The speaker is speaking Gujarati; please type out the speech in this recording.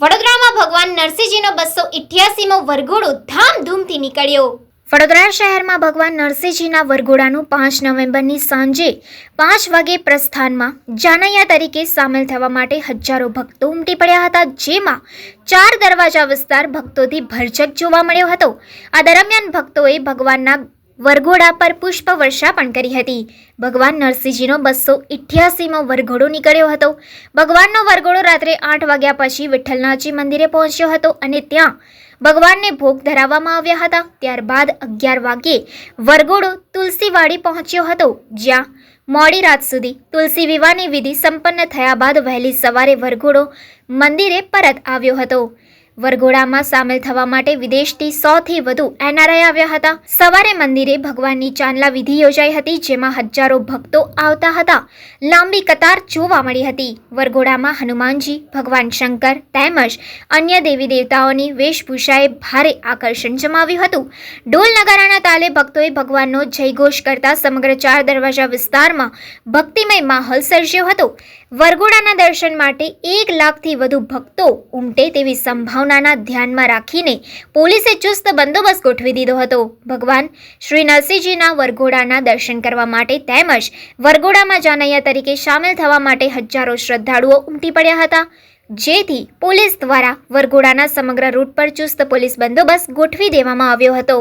વડોદરામાં ભગવાન નરસિંહજીનો બસો ઇઠ્યાસીમો વરઘોડો ધામધૂમથી નીકળ્યો. વડોદરા શહેરમાં ભગવાન નરસિંહજીના વરઘોડાનું પાંચ નવેમ્બરની સાંજે પાંચ વાગે પ્રસ્થાનમાં જાનૈયા તરીકે સામેલ થવા માટે હજારો ભક્તો ઉમટી પડ્યા હતા, જેમાં ચાર દરવાજા વિસ્તાર ભક્તોથી ભરચક જોવા મળ્યો હતો. આ દરમિયાન ભક્તોએ ભગવાનના વરઘોડા પર પુષ્પ વર્ષા પણ કરી હતી. ભગવાન નરસિંહજીનો બસો ઇઠ્યાસીમો વરઘોડો નીકળ્યો હતો. ભગવાનનો વરઘોડો રાત્રે આઠ વાગ્યા પછી વિઠ્ઠલનાથજી મંદિરે પહોંચ્યો હતો અને ત્યાં ભગવાનને ભોગ ધરાવવામાં આવ્યા હતા. ત્યારબાદ અગિયાર વાગ્યે વરઘોડો તુલસીવાડી પહોંચ્યો હતો, જ્યાં મોડી રાત સુધી તુલસી વિવાહની વિધિ સંપન્ન થયા બાદ વહેલી સવારે વરઘોડો મંદિરે પરત આવ્યો હતો. વરઘોડામાં સામેલ થવા માટે વિદેશથી સોથી વધુ એનઆરઆઈ આવ્યા હતા. સવારે મંદિરે ભગવાનની ચાંદલા વિધિ યોજાઈ હતી, જેમાં હજારો ભક્તો આવતા હતા. લાંબી કતાર જોવા મળી હતી. વરઘોડામાં હનુમાનજી, ભગવાન શંકર તેમજ અન્ય દેવી દેવતાઓની વેશભૂષાએ ભારે આકર્ષણ જમાવ્યું હતું. ઢોલ નગારાના તાલે ભક્તોએ ભગવાનનો જયઘોષ કરતા સમગ્ર ચાર દરવાજા વિસ્તારમાં ભક્તિમય માહોલ સર્જ્યો હતો. વરઘોડાના દર્શન માટે એક લાખથી વધુ ભક્તો ઉમટે તેવી સંભાવનાના ધ્યાનમાં રાખીને પોલીસે ચુસ્ત બંદોબસ્ત ગોઠવી દીધો હતો. ભગવાન શ્રી નરસિંહજીના વરઘોડાના દર્શન કરવા માટે તેમજ વરઘોડામાં જાનૈયા તરીકે સામેલ થવા માટે હજારો શ્રદ્ધાળુઓ ઉમટી પડ્યા હતા. જેથી પોલીસ દ્વારા વરઘોડાના સમગ્ર રૂટ પર ચુસ્ત પોલીસ બંદોબસ્ત ગોઠવી દેવામાં આવ્યો હતો.